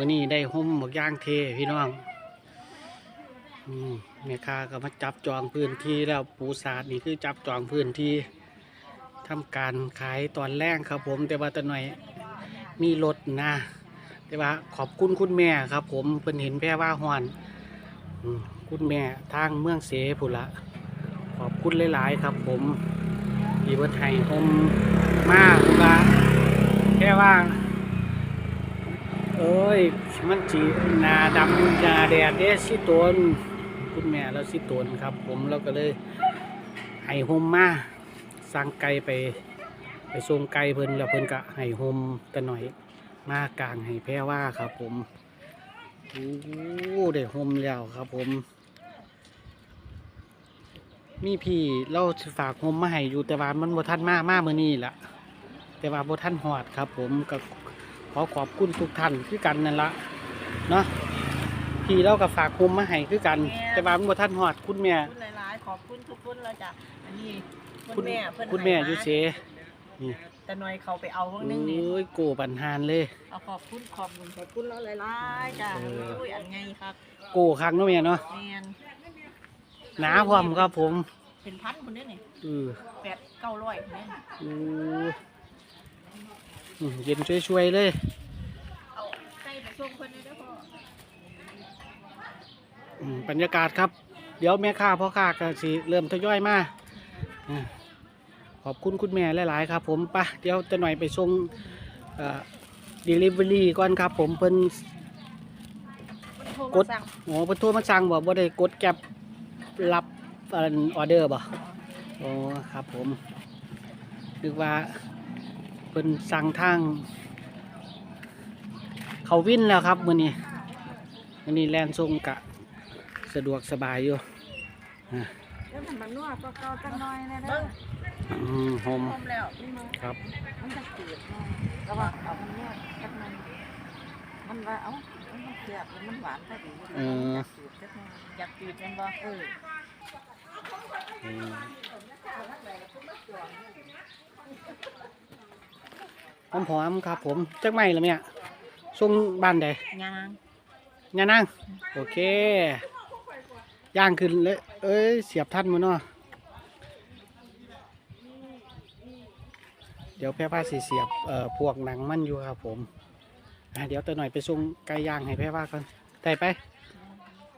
วันนี้ได้ห่มหมกย่างเทพี่น้องอืมแม่ค้าก็มาจับจองพื้นที่แล้วปูสาดนี่คือจับจองพื้นที่ทำการขายตอนแรกครับผม แต่ว่าตอนหน่อยมีรถนะ แต่ว่าขอบคุณคุณแม่ครับ ผมเพิ่นเห็นแพร่ว่าหอนคุณแม่ทางเมืองเสพุละขอบคุณหลายๆครับ ผมที่เพิ่นให้ผมมาคุณว่แค่ว่า ยมันจีนาดำนาแดดเด้สิตนคุณแม่แล้วสิตนครับ ผมเราก็เลยให้โฮมมาสั่งไก่ไป ไปส่งไก่เพิ่นแล้วเพิ่นก็ให้โฮมกันหน่อยมากลางให้แพ้ว่าครับผมโอ้ได้โฮมแล้วครับผม มีพี่เราฝากโฮมมาให้อยู่แต่ว่ามันบ่ทันมามาเมื้อนี้ละแต่ว่าบ่ทันฮอดครับ ผมก็ ขอขอบคุณทุกท่านคือกันนั่นละเนาะพี่เราก็ฝากโฮมมาให้คือกัน แต่ว่ามันบ่ทันฮอดคุณแม่ขอบคุณหลายๆขอบคุณทุกคนแล้วจ้ะอันนี้คุคุณณแม่เพิ่นคุณแม่ให้าอยู่เสนี่แต่หน่อยเขาไปเอาโอเพิ่งนึงนี่้ยโกปันหานเลยเอาขอบคุณขอบคุณขอบคุณแล้วหลายๆจ้ะเอออุ้ยอันไงครับโกครั้งเนาะแม่เนาะแมนหนาพร้อมครับผมเป็นพันคนนี้นี่เออแปดเก้าร้อยคนนี้โอ้อืมเย็นช่วยๆเลยเอาใส่ไปส่งคนนี้เด้อพ่ออืมบรรยากาศครับ เดี๋ยวแม่ค้าพ่อค้าก็สิเริ่มทยอยมาอ่าขอบคุณคุณแม่หลาย ๆ ครับ ผมไปะเดี๋ยวจะหน่อยไปส่งเอ่อ delivery ก่อนครับ ผมเพิ่นมันโทรกมาดสั่งโอ้เพิ่นโทรมาสั่งบ่บ่ได้กดแก็บรับอันออเดอร์บ่โอ้ครับผมนึกว่าเพิ่นสั่งทาง เขาวิ่นแล้วครับมื้อนี้มื้อนี้แลนส่งกะ สะดวกสบายอยู่แล้วมันมันนวดก็เกาจังน้อยนะเด้เบิ้องอืมโฮมพร้อมแล้วครับ มันจะจืดหน่อยแต่ว่าเอามันนวดจักหน่อยมันว่าเอ้ามันเสียบแล้วมันหวานพอดีเออมันจะจืดจักหน่อยอยากจืดแม่นบ่เอออืม หอมๆครับ ผมจักไม้ละเนี่ยส่งบ้านใดยางย่านั่งโอเคย่างขึ้นเลยเอ้ยเสียบท่านมาเนาะเดี๋ยวแพ้ผ้าสีเสียบเอ่อพวกหนังมันอยู่ครับผมอะเดี๋ยวตัวหน่อยไปส่งไก่ย่างให้แพ้ผ้าก่อนได้ไป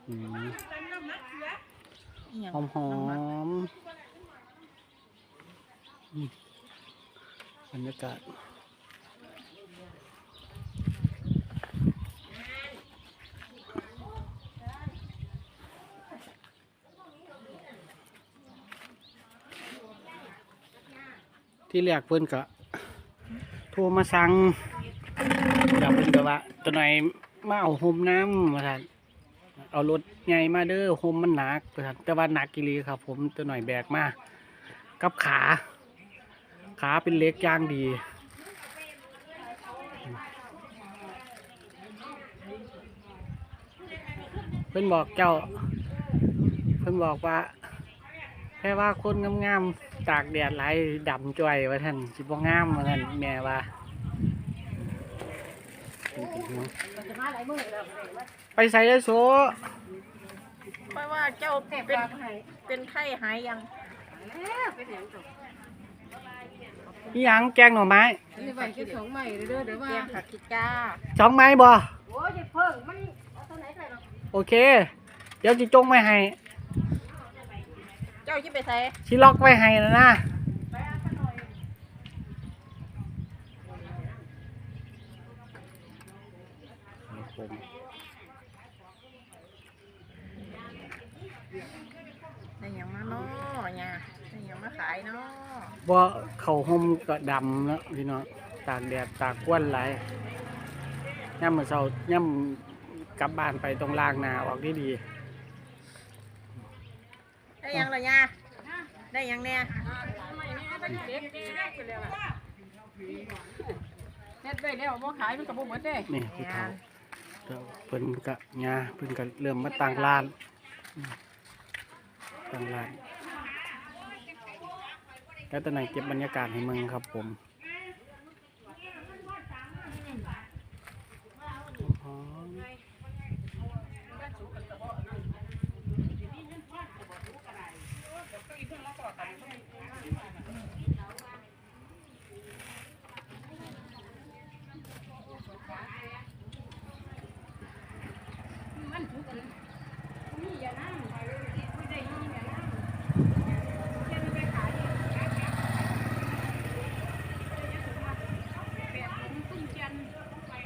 อืมอิหยังหอมหอมอืมบรรยากาศ ที่แรกเพื่อนก็โทรมาสั่งอยากเพิ่นก็ว่าตัวหน่อยมาเอาโฮมน้ำมาท่นเอารถใหญ่มาเด้อโฮมมันหนักว่านแต่ว่าหนักกิลีครับ ผมตัวหน่อยแบกมากับขา ขาเป็นเล็กย่างดีเพิ่อนบอกเจ้า เพิ่อนบอกว่าแค่ว่าคนงามๆ ตากแดดหลายดำจ่อยว่าท่านสิบ่งามว่าท่านแม่ว่าจะมาหลายมื้อแล้วไปใส่ได้โซเพราะว่าเจ้าเป็นเป็นไข้หายยังเป็นหยังตกนี่ยังแกงหน่อไม้นี่ไว้คิดสองใหม่เด้อเดี๋ยวว่าเตรียมผักกิดจ้าสองไม้บ่โอ้ยเพิ่งมันเอาตัวไหนใส่หรอโอเค เดี๋ยวจิจงไว้ให้เจ้าที่ไปใส่ชิล็อกไว้ให้แล้วนะผมได้หยังมาเนาะเนี่ยได้หยังมาขายเนาะบ่เขาห่มก็ดำแล้วพี่น้องตากแดดตากกวนหลายย่ำมื้อเช้าย่ำกลับบ้านไปต้องล้างหน้าออกดีดี ได้หยังล่ะเนี่ยได้หยังเนี่ยเฮ็ดไว้แล้วบ่ขายมันก็บ่หมดเด้ๆนี่ผู้เฒ่าเดี๋ยวเพิ่นก็ยาเพิ่นก็เริ่มมาต่างร้านอืมต่างร้านแล้วตอนไหนเก็บบรรยากาศให้มึงครับผมหอ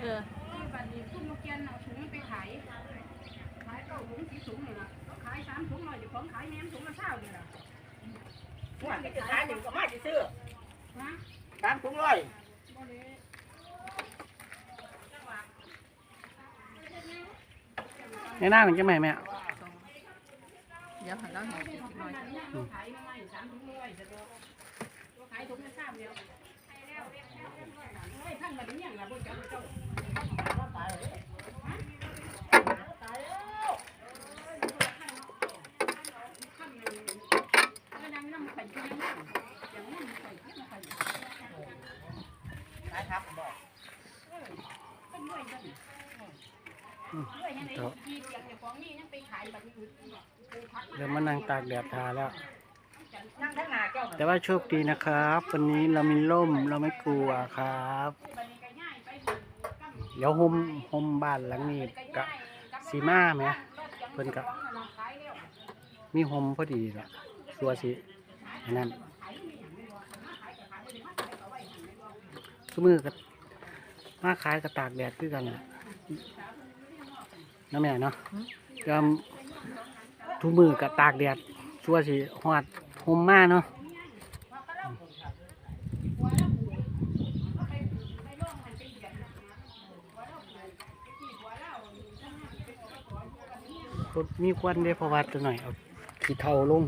เออ บัดนี้คุณมาเกียนเอาถุงไปขายขายเก้า ถุงสิบถุงเลยล่ะเขาขายสามถุงหน่อยเดี๋ยวของขายแหนมถุงละเท่าเลยล่ะว่าจะขายถึงก็มาจะซื้อนะสามถุงร้อยบ่เลยในหน้ามันจะไหมแม่เดี๋ยวหันหน้าให้กินหน่อยเขาขายมาใหม่สามถุงร้อยเดี๋ยวเขาขายถุงละเท่าเดียวเฮ้ยท่านบัดนี้ยังล่ะบ่เจ้าเจ้า ก็นั่งน้ำไข่ที่นั่งอย่างนั้นไข่ที่นั่งไข่ ขายครับบอก เป็นด้วยกันด้วยยังไง ที่เสียงเจ้าของนี่นั่งไปขายแบบนี้ปูพักเดี๋ยวมานั่งตากแดดทาแล้ว นั่งทั้งหน้าเจ้าแต่ว่าโชคดีนะครับ วันนี้เรามีร่มเราไม่กลัวครับไปก็ง่ายไปเดี๋ยวโฮมโฮมบ้านหลังนี้กะสีมาไหมเพิ่นกะมีโฮมพอดีแหละสัวสิอันนั้นทุกมือก็มาขายกระตากแดดคือกันแหละ น้าแม่เนาะยอมทุกมือกับตากแดดสัวสิหอดโฮมมาเนาะมีควันได้พระว่าตัวหน่อย เอาขี้เทาลง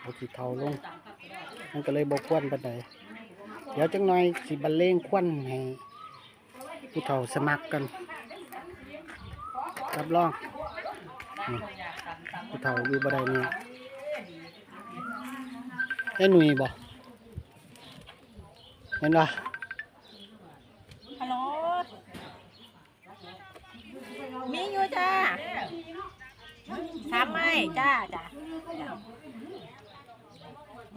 เอาขี้เทาลง มันก็เลยบกควันปานเดี๋ยวจังหน่อยสิบรรเลงควันให้ผู้เฒ่าสมัครกัน รับรองอืมผู้เฒ่าอยู่บ่ได้เนี่ยไอ้หนุ่ยบ่เห็นบ่ฮัลโหลมีอยู่จ้าสามไม้จ้าจ้า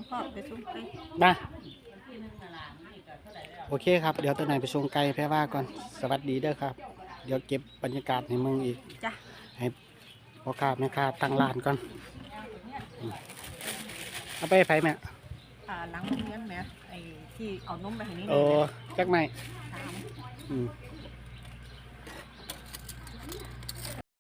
พ่อไปซุ้มไปมาโอเคครับ เดี๋ยวตัวไหนไปชงไก่แพร่ว่าก่อน สวัสดีเด้อครับ เดี๋ยวเก็บบรรยากาศในเมืองอีก จ้าให้พ่อค้าแม่ค้าตั้งร้านก่อนอืมเอาไปไผแม่อ่าหลังโรงเรียนแหม่ไอ้ที่เอานมไปให้นี่โอ้จักไม่สาม อืม